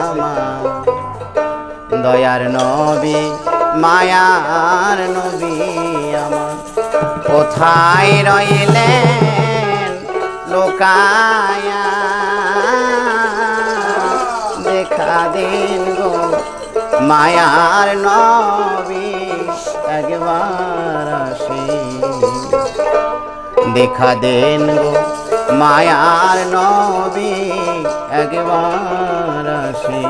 আমার। দয়ার নবী, মায়ার নবী আমার। কোথায় রইলেন লোকায়া? দেখা দিন গো, মায়ার নবী একবার আসি। দেখা দেন গো মায়ার নবী একবার আসি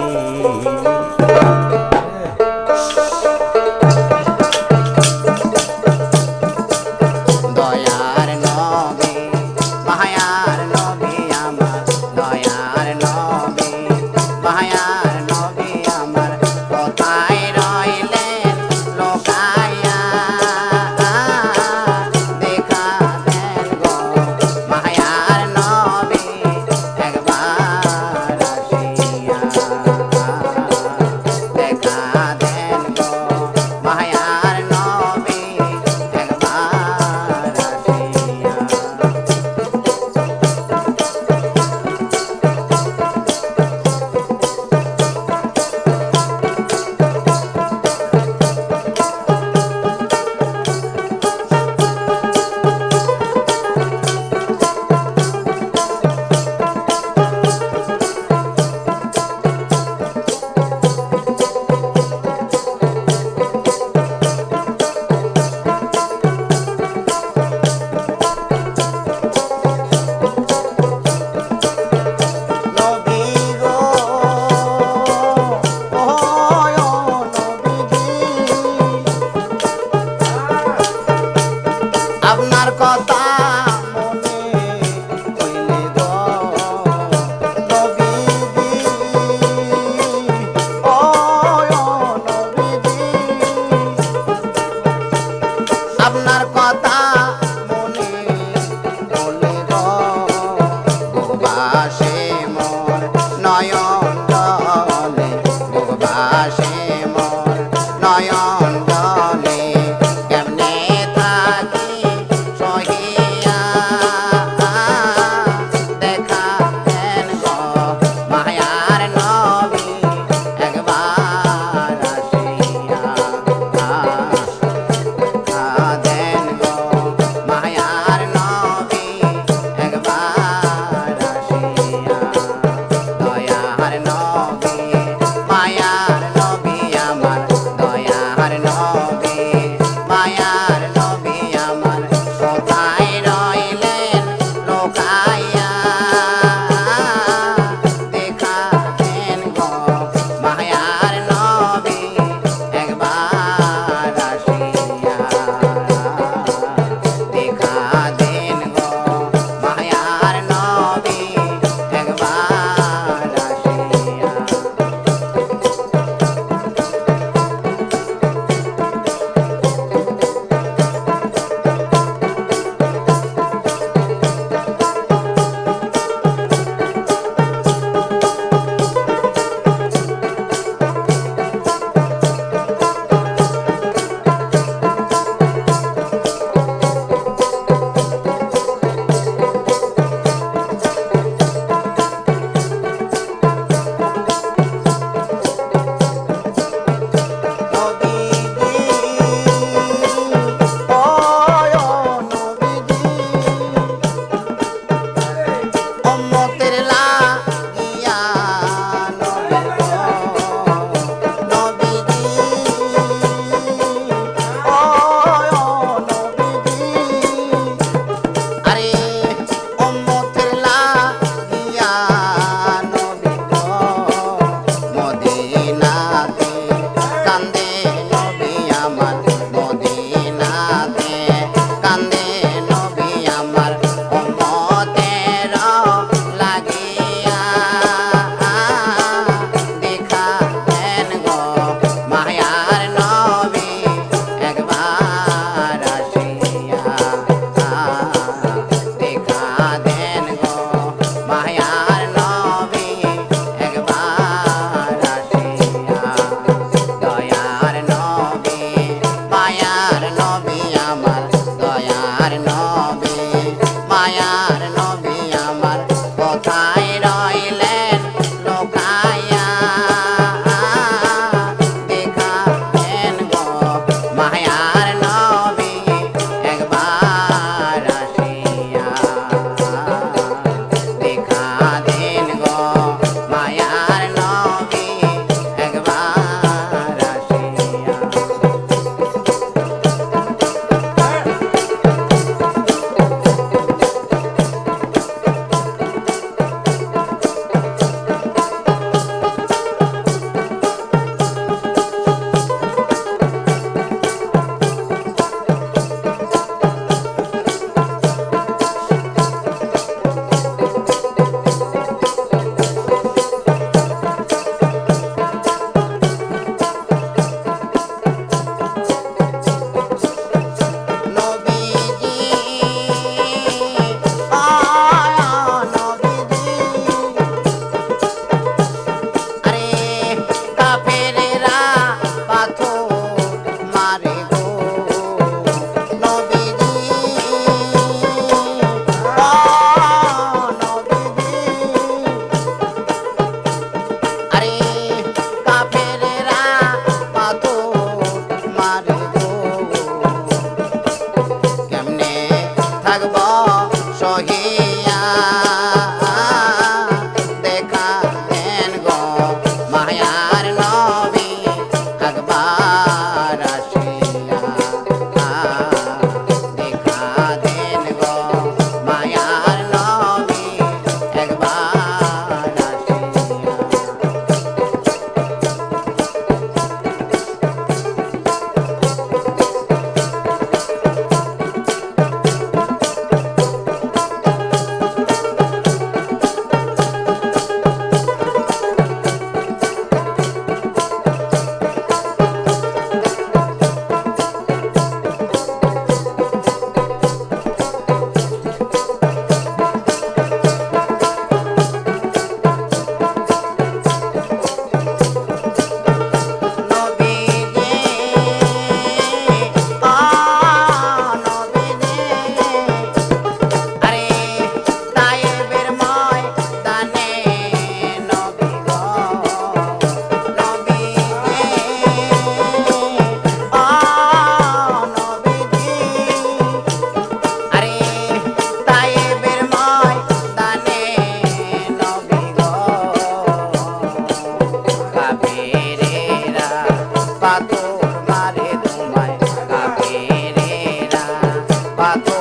zapatos.